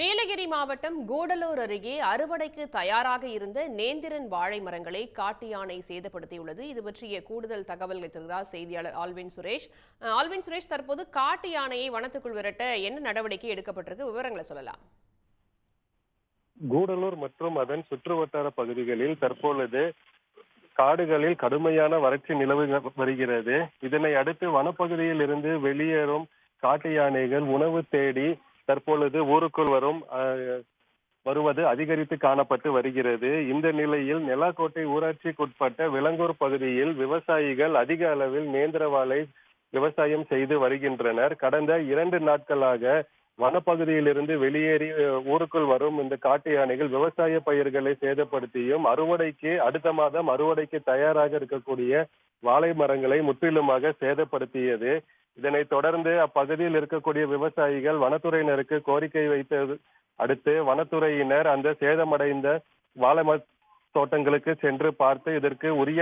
நீலகிரி மாவட்டம் கூடலூர் அருகே அறுவடைக்கு தயாராக இருந்த நேந்திரன் வாழை மரங்களை காட்டு யானை சேதப்படுத்தியுள்ளது. இது பற்றிய கூடுதல் தகவல்களை தருகிறார் செய்தியாளர் ஆல்வின் சுரேஷ். ஆல்வின் சுரேஷ் தற்போது காட்டு யானையை வனத்துக்குள் விரட்ட என்ன நடவடிக்கை எடுக்கப்பட்டிருக்கு? விவரங்களை சொல்லலாம். கூடலூர் மற்றும் அதன் சுற்றுவட்டார பகுதிகளில் தற்பொழுது காடுகளில் கடுமையான வறட்சி நிலவு வருகிறது. இதனை அடுத்து வனப்பகுதியில் இருந்து வெளியேறும் காட்டு யானைகள் உணவு தேடி தற்பொழுது ஊருக்குள் வரும் வருவது அதிகரித்து காணப்பட்டு வருகிறது. இந்த நிலையில் நெலாக்கோட்டை ஊராட்சிக்குட்பட்ட விலங்கூர் பகுதியில் விவசாயிகள் அதிக அளவில் நேந்திரவாளை விவசாயம் செய்து வருகின்றனர். கடந்த இரண்டு நாட்களாக வனப்பகுதியிலிருந்து வெளியேறி ஊருக்குள் வரும் இந்த காட்டு யானைகள் விவசாய பயிர்களை சேதப்படுத்தியும் அறுவடைக்கு அடுத்த மாதம் அறுவடைக்கு தயாராக இருக்கக்கூடிய வாழை மரங்களை முற்றிலுமாக சேதப்படுத்தியது. இதனைத் தொடர்ந்து அப்பகுதியில் இருக்கக்கூடிய விவசாயிகள் வனத்துறையினருக்கு கோரிக்கை வைத்தது அடுத்து வனத்துறையினர் அந்த சேதமடைந்த வாழை தோட்டங்களுக்கு சென்று பார்த்து இதற்கு உரிய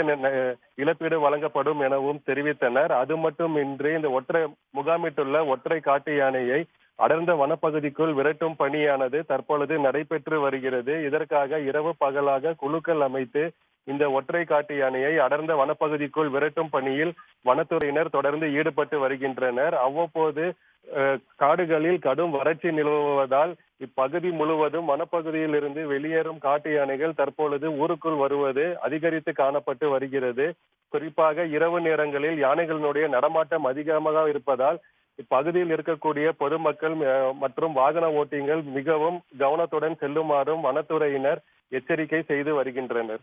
இழப்பீடு வழங்கப்படும் எனவும் தெரிவித்தனர். அது மட்டுமின்றி இந்த ஒற்றை முகாமிட்டுள்ள ஒற்றை காட்டு யானையை அடர்ந்த வனப்பகுதிக்குள் விரட்டும் பணியானது தற்பொழுது நடைபெற்று வருகிறது. இதற்காக இரவு பகலாக குழுக்கள் அமைத்து இந்த ஒற்றை காட்டு யானையை அடர்ந்த வனப்பகுதிக்குள் விரட்டும் பணியில் வனத்துறையினர் தொடர்ந்து ஈடுபட்டு வருகின்றனர். அவ்வப்போது காடுகளில் கடும் வறட்சி நிலவுவதால் இப்பகுதி முழுவதும் வனப்பகுதியில் இருந்து வெளியேறும் காட்டு யானைகள் தற்பொழுது ஊருக்குள் வருவது அதிகரித்து காணப்பட்டு வருகிறது. குறிப்பாக இரவு நேரங்களில் யானைகளினுடைய நடமாட்டம் அதிகமாக இருப்பதால் இப்பகுதியில் இருக்கக்கூடிய பொதுமக்கள் மற்றும் வாகன ஓட்டிகள் மிகவும் கவனத்துடன் செல்லுமாறும் வனத்துறையினர் எச்சரிக்கை செய்து வருகின்றனர்.